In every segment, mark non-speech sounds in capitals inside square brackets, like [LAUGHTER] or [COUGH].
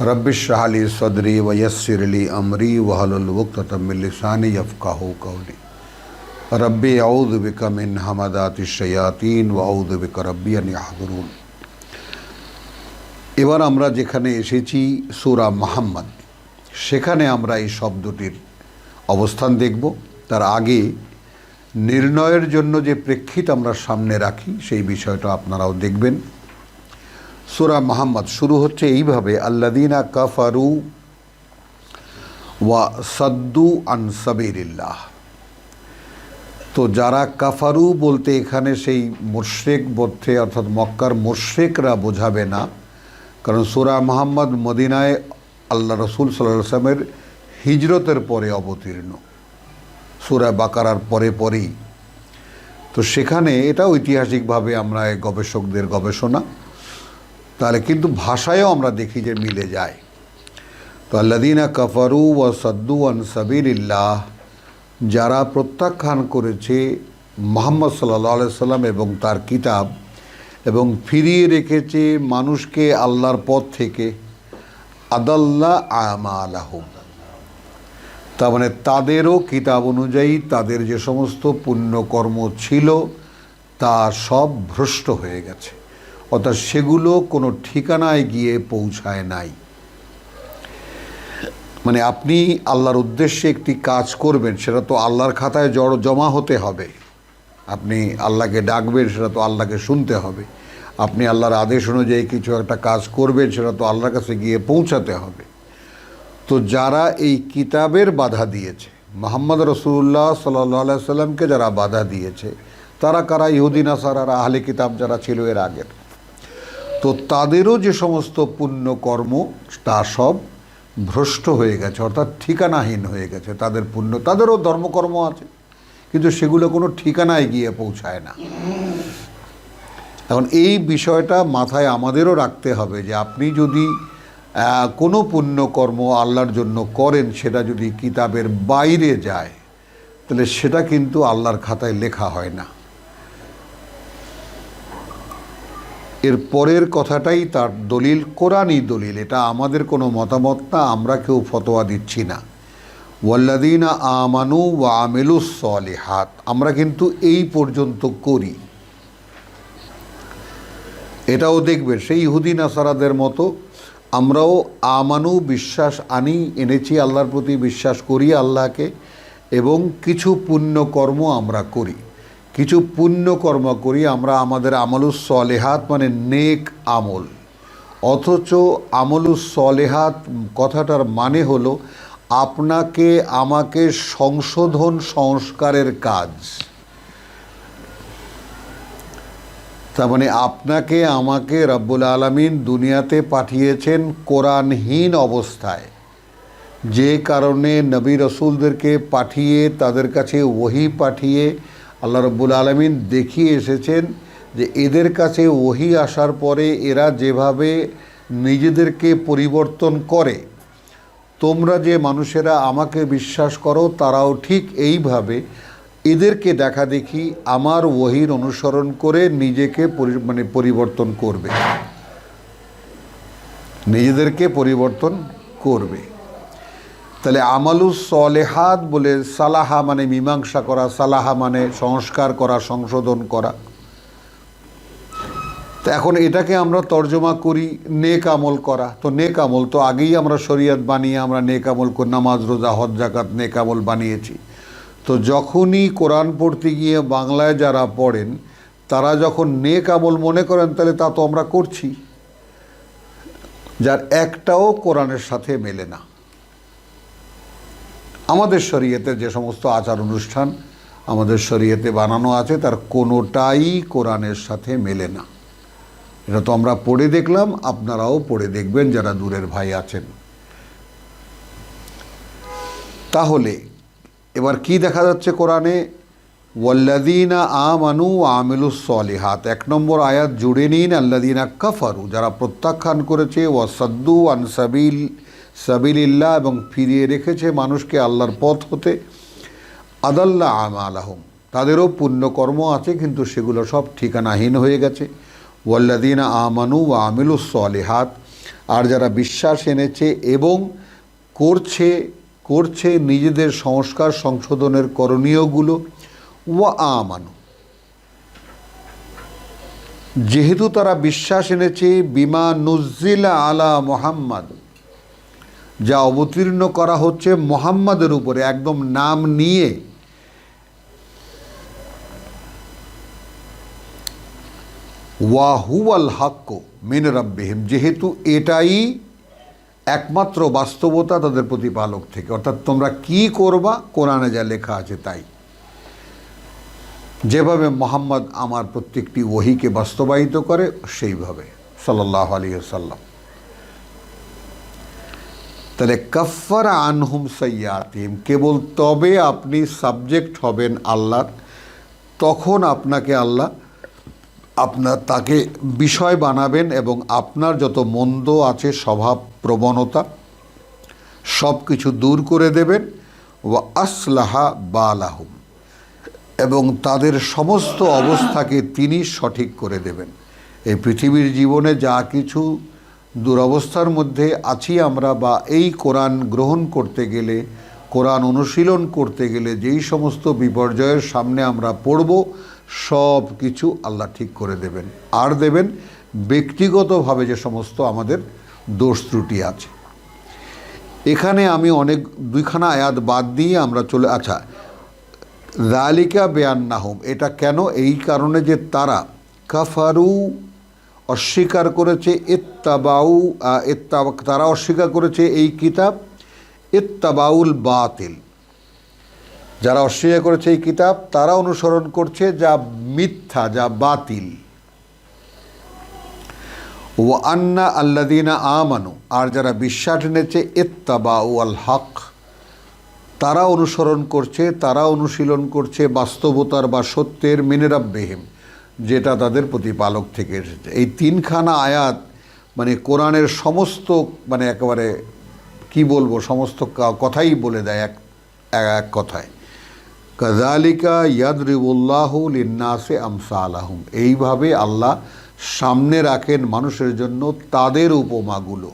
রব্বিশাহলি সদরি ওয়সরলি আমরি ওহলুল উকতমিলসানি ইফকাহু কৌলি রব্বি আউদ বিকা মিন হামাদাতি শয়াতিন ও আউদ বিকা রব্বি আহদরুন এবার আমরা যেখানে এসেছি, সুরা মাহাম্মদ, সেখানে আমরা এই শব্দটির অবস্থান দেখব। তার আগে নির্ণয়ের জন্য যে প্রেক্ষিত আমরা সামনে রাখি, সেই বিষয়টা আপনারাও দেখবেন। সুরা মাহাম্মদ শুরু হচ্ছে এইভাবে আল্লাদিনা কাফারু ওয়া সদ্দু আন সাবিরিল্লাহ তো যারা কাফারু বলতে এখানে সেই মোর্শেক বর্থে অর্থাৎ মক্কার মোর্শেকরা বোঝাবে না, কারণ সুরা মোহাম্মদ মদিনায় আল্লাহ রসুল সাল্লাহ আসলামের হিজরতের পরে অবতীর্ণ, সুরা বাকারার পরে পরেই। তো সেখানে এটা ঐতিহাসিকভাবে আমরা গবেষকদের গবেষণা তাহলে কিন্তু ভাষায়ও আমরা দেখি যে মিলে যায়। তো আল্লাদিনা কাফারু ও সদ্দু আন সাবিল্লাহ যারা প্রত্যাখ্যান করেছে মোহাম্মদ সাল্লাহ সাল্লাম এবং তার কিতাব এবং ফিরিয়ে রেখেছে মানুষকে আল্লাহর পথ থেকে আদাল্লাহ আমা আলাহম তার মানে তাদেরও কিতাব অনুযায়ী তাদের যে সমস্ত পুণ্যকর্ম ছিল, তা সব ভ্রষ্ট হয়ে গেছে। অর্থাৎ সেগুলো কোনো ঠিকানায় গিয়ে পৌঁছায় নাই। মানে আপনি আল্লাহর উদ্দেশ্যে একটি কাজ করবেন, সেটা তো আল্লাহর খাতায় জড় জমা হতে হবে। আপনি আল্লাহকে ডাকবেন, সেটা তো আল্লাহকে শুনতে হবে। আপনি আল্লাহর আদেশ অনুযায়ী কিছু একটা কাজ করবেন, সেটা তো আল্লাহর কাছে গিয়ে পৌঁছাতে হবে। তো যারা এই কিতাবের বাধা দিয়েছে, মোহাম্মদ রসুল্লাহ সাল্লাহ সাল্লামকে যারা বাধা দিয়েছে, তারা কারা? ইহুদিন আসার আর আহলে কিতাব যারা ছিল, এর আগের। তো তাদেরও যে সমস্ত পুণ্যকর্ম, তা সব ভ্রষ্ট হয়ে গেছে, অর্থাৎ ঠিকানাহীন হয়ে গেছে। তাদের পুণ্য, তাদেরও ধর্মকর্ম আছে, কিন্তু সেগুলো কোনো ঠিকানায় গিয়ে পৌঁছায় না। এখন এই বিষয়টা মাথায় আমাদেরও রাখতে হবে যে আপনি যদি কোনো পুণ্যকর্ম আল্লাহর জন্য করেন, সেটা যদি কিতাবের বাইরে যায়, তাহলে সেটা কিন্তু আল্লাহর খাতায় লেখা হয় না। এর পরের কথাটাই তার দলিল, কোরআনই দলিল। এটা আমাদের কোনো মতামত না, আমরা কেউ ফতোয়া দিচ্ছি না। ওয়াল্লাদিনা আমানু ওয়া আমেলুস হাত আমরা কিন্তু এই পর্যন্ত করি। এটাও দেখবে, সেই ইহুদিন আসারাদের মতো আমরাও আমানু বিশ্বাস আনি, এনেছি, আল্লাহর প্রতি বিশ্বাস করি আল্লাহকে, এবং কিছু পুণ্যকর্ম আমরা করি। কিছু পুণ্যকর্ম করি, আমরা আমাদের আমলুস সলেহাত মানে নেক আমল। অথচ আমলুস সলেহাত কথাটার মানে হলো, আপনাকে আমাকে সংশোধন সংস্কারের কাজ। তার মানে আপনাকে আমাকে রব্বুল আলমিন দুনিয়াতে পাঠিয়েছেন কোরআনহীন অবস্থায়। যে কারণে নবী রসুলদেরকে পাঠিয়ে, তাদের কাছে ওহি পাঠিয়ে আল্লাহ রব্বুল আলমিন দেখিয়ে এসেছেন যে এদের কাছে ওহি আসার পরে এরা যেভাবে নিজেদেরকে পরিবর্তন করে, তোমরা যে মানুষেরা আমাকে বিশ্বাস করো তারাও ঠিক এইভাবে এদেরকে দেখা দেখি আমার ওহির অনুসরণ করে নিজেকে মানে পরিবর্তন করবে। নিজেদেরকে পরিবর্তন করবে। তাহলে আমালুস সলেহাত বলে সালাহা মানে মীমাংসা করা, সালাহা মানে সংস্কার করা, সংশোধন করা। তো এখন এটাকে আমরা তর্জমা করি, নেক আমল করা। তো নেক আমল তো আগেই আমরা শরীয়ত বানিয়ে আমরা নেক আমল নামাজ, রোজা, হজ জাকাত নেক আমল বানিয়েছি। তো যখনই কোরআন পড়তে গিয়ে বাংলায় যারা পড়েন, তারা যখন নেক আমল মনে করেন, তাহলে তা তো আমরা করছি। যার একটাও কোরআনের সাথে মেলে না। আমাদের শরীয়তে যে সমস্ত আচার অনুষ্ঠান আমাদের শরীয়তে বানানো আছে, তার কোনোটাই কোরআনের সাথে মেলে না। এটা তো আমরা পড়ে দেখলাম, আপনারাও পড়ে দেখবেন যারা দূরের ভাই আছেন। তাহলে, এবার কি দেখা যাচ্ছে কোরআনে? ওয়াল্লাদিনা আমানু আমিলুস সলিহাত। এক নম্বর আয়াত, জুড়ে নিন আল্লাদিনা কাফারু যারা প্রত্যাখ্যান করেছে ওয়াসাদ্দু আন সাবিল সাবিলিল্লাহ এবং ফিরিয়ে রেখেছে মানুষকে আল্লাহর পথ হতে। আদাল্লাহ আম আলাহম তাদেরও পুণ্যকর্ম আছে, কিন্তু সেগুলো সব ঠিকানাহীন হয়ে গেছে। ওয়াল্লাদিনা আমানু ওয়া আমিলুস সলিহাত, আর যারা বিশ্বাস এনেছে এবং করছে করছে নিজেদের সংস্কার সংশোধনের করণীয়গুলো, ওয়া আমানু। যেহেতু তারা বিশ্বাস এনেছে, বিমা নুজিলা আলা মোহাম্মদ যা অবতীর্ণ করা হচ্ছে মোহাম্মদের উপরে, একদম নাম নিয়ে। ওয়াহুয়াল হাক্ক মিন রাব্বিহিম, যেহেতু এটাই একমাত্র বাস্তবতা তাদের প্রতিপালক থেকে। অর্থাৎ তোমরা কি করবা, কোরআনে যা লেখা আছে তাই। যেভাবে মোহাম্মদ আমার প্রত্যেকটি ওহিকে বাস্তবায়িত করে, সেইভাবে। সাল্লাহ আলী সাল্লাম তাহলে কফার আনহুম সৈয়াতিম কেবল তবে আপনি সাবজেক্ট হবেন আল্লাহর, তখন আপনাকে আল্লাহ আপনার তাকে বিষয় বানাবেন এবং আপনার যত মন্দ আছে, স্বভাব, প্রবণতা সব কিছু দূর করে দেবেন। ও আসলাহা বালাহুম, এবং তাদের সমস্ত অবস্থাকে তিনি সঠিক করে দেবেন। এই পৃথিবীর জীবনে যা কিছু দুরবস্থার মধ্যে আছি আমরা বা এই কোরআন গ্রহণ করতে গেলে, কোরআন অনুশীলন করতে গেলে যেই সমস্ত বিপর্যয়ের সামনে আমরা পড়ব, সব কিছু আল্লাহ ঠিক করে দেবেন। আর দেবেন ব্যক্তিগতভাবে যে সমস্ত আমাদের দোষ ত্রুটি আছে। এখানে আমি অনেক, দুইখানা আয়াত বাদ দিয়ে আমরা চলে আচ্ছা রালিকা বেয়ান্নাহুম এটা কেন? এই কারণে যে তারা কাফারু অস্বীকার করেছে এত্তাবাউ ইত্তা, তারা অস্বীকার করেছে এই কিতাব, ইত্তাবাউল বাতিল। যারা অস্বীকার করেছে এই কিতাব, তারা অনুসরণ করছে যা মিথ্যা, যা বাতিল। ও আন্না আল্লাদিনা আমানু, আর যারা বিশ্বাস এনেছে এত্তাবাউ আল হক, তারা অনুসরণ করছে, তারা অনুশীলন করছে বাস্তবতার বা সত্যের মিনেরাব্বেহিম যেটা তাদের প্রতিপালক থেকে এসেছে। এই তিনখানা আয়াত মানে কোরআনের সমস্ত মানে একেবারে কি বলব, সমস্ত কথাই বলে দেয় এক এক কথায়। কাজালিকা ইয়াদরিবুল্লাহ লিন্নাসে আমসা আলাহুম এইভাবে আল্লাহ সামনে রাখেন মানুষের জন্য তাদের উপমাগুলো।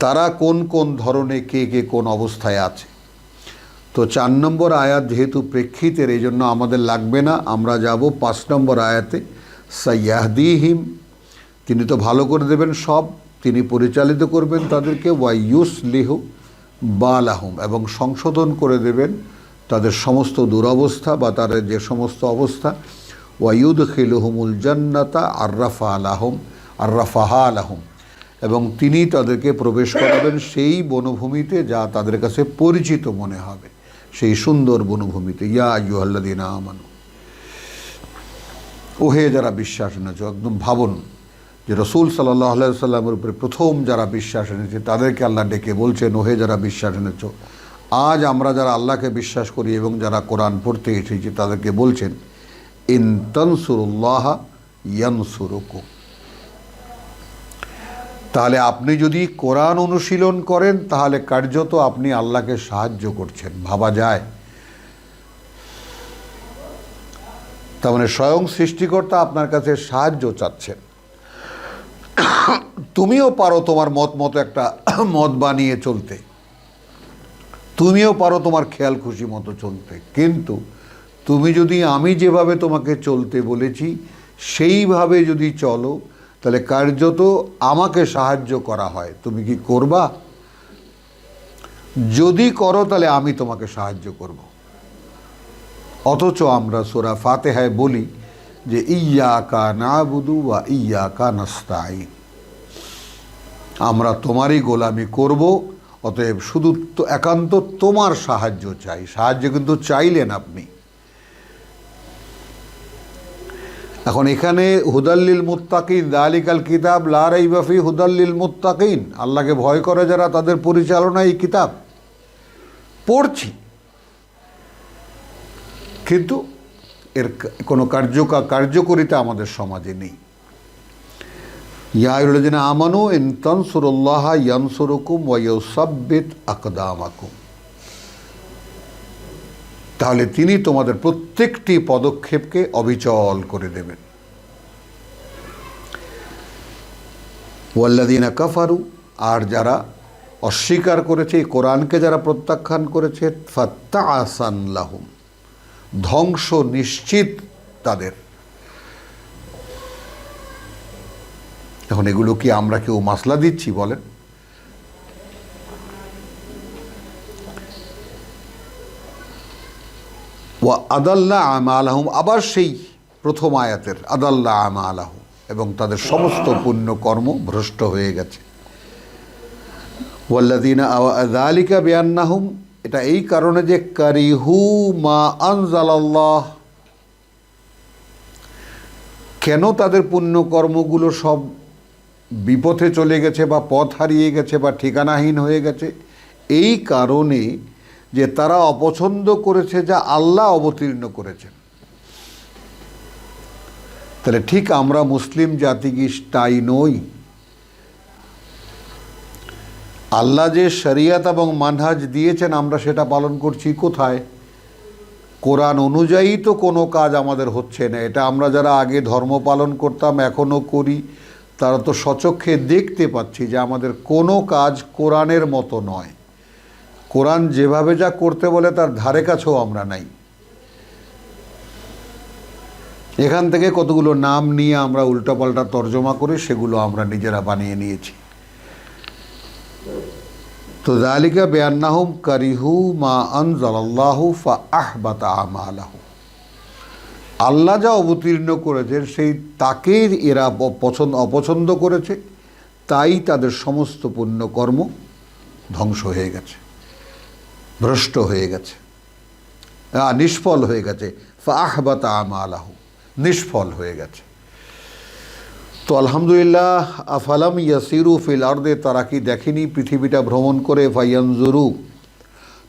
তারা কোন কোন ধরনে কে কে কোন অবস্থায় আছে? তো চার নম্বর আয়াত যেহেতু প্রেক্ষিতের, এই জন্য আমাদের লাগবে না। আমরা যাব পাঁচ নম্বর আয়াতে, সাইয়াহদিহিম তিনি তো ভালো করে দেবেন সব, তিনি পরিচালিত করবেন তাদেরকে ওয়াইউস লিহু বালাহুম এবং সংশোধন করে দেবেন তাদের সমস্ত দুরবস্থা বা তাদের যে সমস্ত অবস্থা ওয়াইউদ খিলুহুমুল জান্নাতা আর্রাফা আলাহম আর্রাফাহা আলাহম এবং তিনি তাদেরকে প্রবেশ করাবেন সেই বনভূমিতে যা তাদের কাছে পরিচিত মনে হবে। সেই সুন্দর বনভূমিতে, ইয়া আইয়ুহাল্লাদিনা আমানু। ওহে যারা বিশ্বাস এনেছ, একদম ভাবুন যে রসুল সাল্লাহ সাল্লামের উপরে প্রথম যারা বিশ্বাস এনেছে, তাদেরকে আল্লাহ ডেকে বলছেন, ওহে যারা বিশ্বাস এনেছ, আজ আমরা যারা আল্লাহকে বিশ্বাস করি এবং যারা কোরআন পড়তে এসেছি, তাদেরকে বলছেন, ইন তনসুরুল্লাহ ইয়ানসুরুকুম। তাহলে আপনি যদি কোরআন অনুশীলন করেন, তাহলে কার্যত আপনি আল্লাহকে সাহায্য করছেন। ভাবা যায়। তার মানে স্বয়ং সৃষ্টিকর্তা আপনার কাছে সাহায্য চাচ্ছেন। তুমিও পারো তোমার মত মতো একটা মত বানিয়ে চলতে। তুমিও পারো তোমার খেয়াল খুশি মতো চলতে। কিন্তু তুমি যদি আমি যেভাবে তোমাকে চলতে বলেছি, সেইভাবে যদি চলো তাহলে কার্যত আমাকে সাহায্য করা হয়। তুমি কি করবা? যদি করো তাহলে আমি তোমাকে সাহায্য করব। অথচ আমরা সোরা ফাতেহায় বলি যে ইয়া কা না বুধু বা ইয়া কা নাস্তাইন আমরা তোমারই গোলামি করব, অতএব শুধু একান্ত তোমার সাহায্য চাই। সাহায্য কিন্তু চাইলেন আপনি। এখন এখানে হুদাল্লিল মুত্তাকিন, দালিকাল কিতাব লারাই বাফি হুদাল্লিল মুত্তাকিন। আল্লাহকে ভয় করে যারা তাদের পরিচালনা এই কিতাব। পড়ছি। কিন্তু এর কোনো কার্য কার্যকরিতা আমাদের সমাজে নেই। ইয়াউলদিনা আমানু ইন তনসুরুল্লাহ ইয়ানসুরুকুম ওয়াইউসাব্বিত আকদামাকুম। তাহলে তিনি তোমাদের প্রত্যেকটি পদক্ষেপকে অবিচল করে দেবেন। ওয়াল্লাদিনা কাফারু, আর যারা অস্বীকার করেছে কোরআনকে যারা প্রত্যাখ্যান করেছে ফাত্তা আসান লাহুম, ধ্বংস নিশ্চিত তাদের। এখন এগুলো কি আমরা কেউ মাসলা দিচ্ছি বলেন? ও আদাল্লা আমা আলাহম আবার সেই প্রথম আয়াতের আদাল্লা আমা আলাহ এবং তাদের সমস্ত পুণ্য কর্ম ভ্রষ্ট হয়ে গেছে। ওয়াল্লাদিনা বেয়ান্নাহুম এটা এই কারণে যে কারিহু মা আনজালাল্লাহ, কেন তাদের পুণ্যকর্মগুলো সব বিপথে চলে গেছে বা পথ হারিয়ে গেছে বা ঠিকানাহীন হয়ে গেছে, এই কারণে যে তারা অপছন্দ করেছে যা আল্লাহ অবতীর্ণ করেছেন। তাহলে ঠিক আমরা মুসলিম জাতি কি তাই নই। আল্লাহ যে শরিয়াত এবং মানহাজ দিয়েছেন, আমরা সেটা পালন করছি কোথায়? কোরআন অনুযায়ী তো কোনো কাজ আমাদের হচ্ছে না। এটা আমরা যারা আগে ধর্ম পালন করতাম এখনও করি, তারা তো সচক্ষে দেখতে পাচ্ছি যে আমাদের কোনো কাজ কোরআনের মতো নয়। কোরআন যেভাবে যা করতে বলে তার ধারে কাছেও আমরা নাই। এখান থেকে কতগুলো নাম নিয়ে আমরা উল্টোপাল্টা তর্জমা করে সেগুলো আমরা নিজেরা বানিয়ে নিয়েছি। তো দালিকা বেয়ান্নাহুম কারিহু মা আন আনজালাল্লাহু ফা আহবাতা আমালাহু। আল্লাহ যা অবতীর্ণ করেছেন সেই তাকে এরা পছন্দ অপছন্দ করেছে, তাই তাদের সমস্ত পুণ্যকর্ম ধ্বংস হয়ে গেছে। ভ্রষ্ট হয়ে গেছে। নিষ্ফল হয়ে গেছে। ফা আহবাতা আমালাহু, নিষ্ফল হয়ে গেছে। তো আলহামদুলিল্লাহ, আফালাম ইয়াসিরু ফিল আর্দে, তারা কি দেখেনি পৃথিবীটা ভ্রমণ করে? ফাইয়ানজুরু।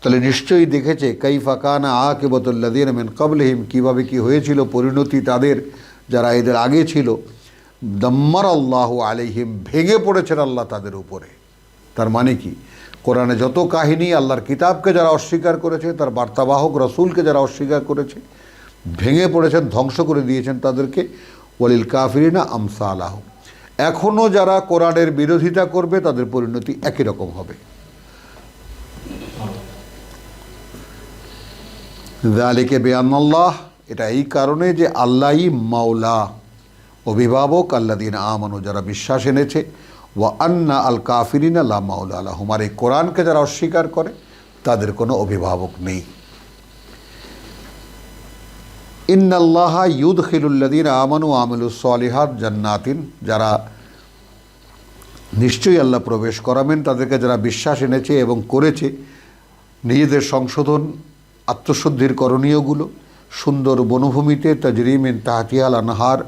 তাহলে নিশ্চয়ই দেখেছে কাই ফাকানা আ কে কেবতুল্লাদিন মেন কবলহিম কীভাবে কি হয়েছিল পরিণতি তাদের, যারা এদের আগে ছিল। দম্মার আল্লাহ আলিহিম ভেঙে পড়েছেন আল্লাহ তাদের উপরে। তার মানে কি? কোরআনে যত কাহিনী আল্লাহর কিতাবকে যারা অস্বীকার করেছে, তার বার্তাবাহক রসুলকে যারা অস্বীকার করেছে, ভেঙে পড়েছেন, ধ্বংস করে দিয়েছেন তাদেরকে, ওয়ালিল কাফিরিনা আমসা আলাহ এখনও যারা কোরআনের বিরোধিতা করবে, তাদের পরিণতি একই রকম হবে। দালিকে বেআল্লাহ এটা এই কারণে যে আল্লাহই মাওলা, অভিভাবক আল্লাদিন আমানু, যারা বিশ্বাস এনেছে ওয়া আন্না আল কাফিরিন আল্লাহ মাউলা আল্লাহ আর এই কোরআনকে যারা অস্বীকার করে, তাদের কোনো অভিভাবক নেই। ইন্নাল্লাহা ইউদ খিলুল্লাদিন আমানু আমিলুসলিহাত জান্নাতিন। যারা নিশ্চয়ই আল্লাহ প্রবেশ করাবেন, তাদেরকে যারা বিশ্বাস এনেছে এবং করেছে, নিজেদের সংশোধন, আত্মশুদ্ধির করণীয়গুলো, সুন্দর বনভূমিতে তাজরিম ইন তাহাতিয়াল আনহার,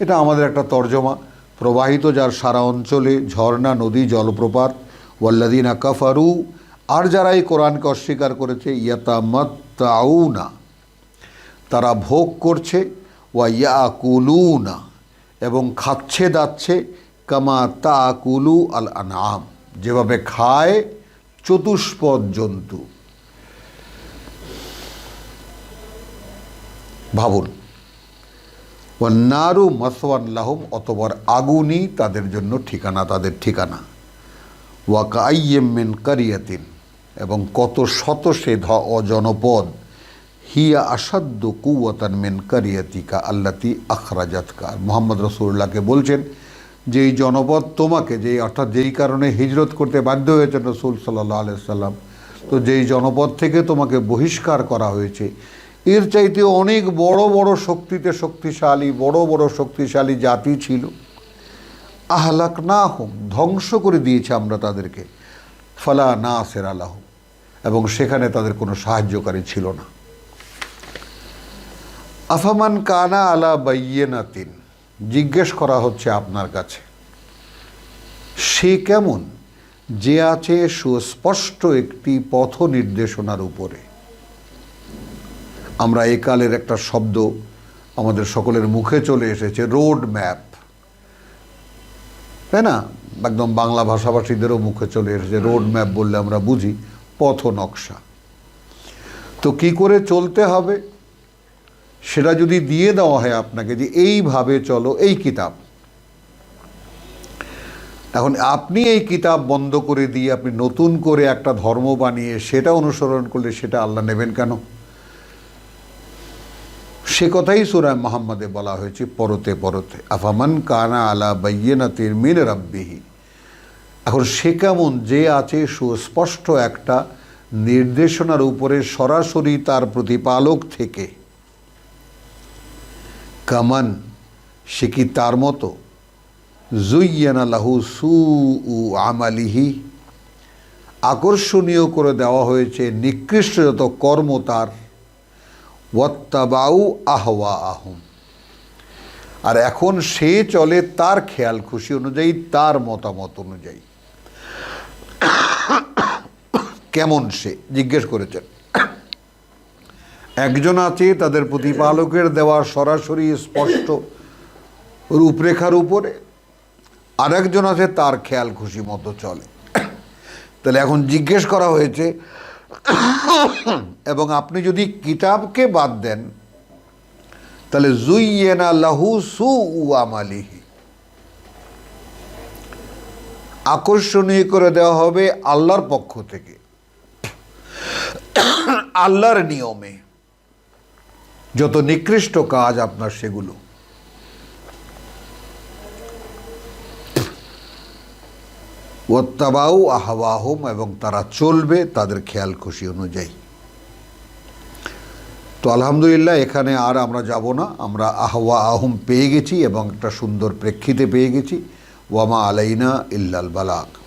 এটা আমাদের একটা তর্জমা। প্রবাহিত যার সারা অঞ্চলে ঝর্ণা, নদী, জলপ্রপাত ওয়াল্লাদিনা কাফারু, আর যারা এই কোরআনকে অস্বীকার করেছে, ইয়াতামাত্তাউনা, তারা ভোগ করছে ওয়া ইয়াকুলুনা এবং খাচ্ছে, দাচ্ছে, কামা তাকুলু আল আনাম যেভাবে খায় চতুষ্পদ জন্তু। ভাবুন। নারু মাসওয়ান লাহম অতবার আগুনই তাদের জন্য ঠিকানা, তাদের ঠিকানা। ওয়াকা আইয়েমিন কারিয়াতিন, এবং কত শত সে ধ অজনপদ, হিয়া আসাদ্য কুয়াতান মেন কারিয়াতিকা আল্লাতি আখরাজাতকা। মোহাম্মদ রসুল্লাহকে বলছেন যে এই জনপদ তোমাকে, যেই অর্থাৎ যেই কারণে হিজরত করতে বাধ্য হয়েছেন রসুল সাল্লাহ আলাইসাল্লাম তো যেই জনপদ থেকে তোমাকে বহিষ্কার করা হয়েছে এর চাইতে অনেক বড় বড় শক্তিতে শক্তিশালী, বড় বড় শক্তিশালী জাতি ছিল। আহলাক না হোম ধ্বংস করে দিয়েছে আমরা তাদেরকে। ফালা না সের আলাহ এবং সেখানে তাদের কোনো সাহায্যকারী ছিল না। আফামান কানা আলা বাইয়েনাতিন, জিজ্ঞেস করা হচ্ছে আপনার কাছে, সে কেমন যে আছে সুস্পষ্ট একটি পথ নির্দেশনার উপরে? আমরা একালের একটা শব্দ আমাদের সকলের মুখে চলে এসেছে রোড ম্যাপ তাই না? একদম বাংলা ভাষাভাষীদেরও মুখে চলে এসেছে রোড ম্যাপ বললে আমরা বুঝি, পথ নকশা। তো কি করে চলতে হবে? সেটা যদি দিয়ে দেওয়া হয় আপনাকে যে এইভাবে চলো, এই কিতাব। এখন আপনি এই কিতাব বন্ধ করে দিয়ে আপনি নতুন করে একটা ধর্ম বানিয়ে সেটা অনুসরণ করলে সেটা আল্লাহ নেবেন কেন? সে কথাই সুরায় মোহাম্মদে বলা হয়েছে, পরতে পরতে। আফামান কানা আলা বাইয়েনাতির মিন রাব্বিহি। এখন সে কেমন? যে আছে সুস্পষ্ট একটা নির্দেশনার উপরে সরাসরি তার প্রতিপালক থেকে। কামান, সে কি তার মতো? জুইয়ানা লাহু সু উ আমালিহি। আকর্ষণীয় করে দেওয়া হয়েছে, নিকৃষ্ট যত কর্ম তার। ওয়াত্তাবাউ আহওয়া আহম আর এখন সে চলে তার খেয়াল খুশি অনুযায়ী, তার মতামত অনুযায়ী। কেমন সে? জিজ্ঞেস করেছেন। একজন আছে, তাদের প্রতিপালকের দেওয়া সরাসরি স্পষ্ট রূপরেখার উপরে। আরেকজন আছে, তার খেয়াল খুশি মতো চলে। তাহলে এখন জিজ্ঞেস করা হয়েছে [COUGHS] এবং আপনি যদি কিতাবকে বাদ দেন, তাহলে জুইয়েনা লাহু সু আমালিহি। আকর্ষণীয় করে দেওয়া হবে আল্লাহর পক্ষ থেকে। [COUGHS] আল্লাহর নিয়মে যত নিকৃষ্ট কাজ আপনার সেগুলো। ওত্তাবাউ আহওয়াহম এবং তারা চলবে তাদের খেয়াল খুশি অনুযায়ী। তো আলহামদুলিল্লাহ, এখানে আর আমরা যাব না। আমরা আহওয়া আহম পেয়ে গেছি এবং একটা সুন্দর প্রেক্ষিতে পেয়ে গেছি। ওয়ামা আলাইনা ইল্লাল বালাক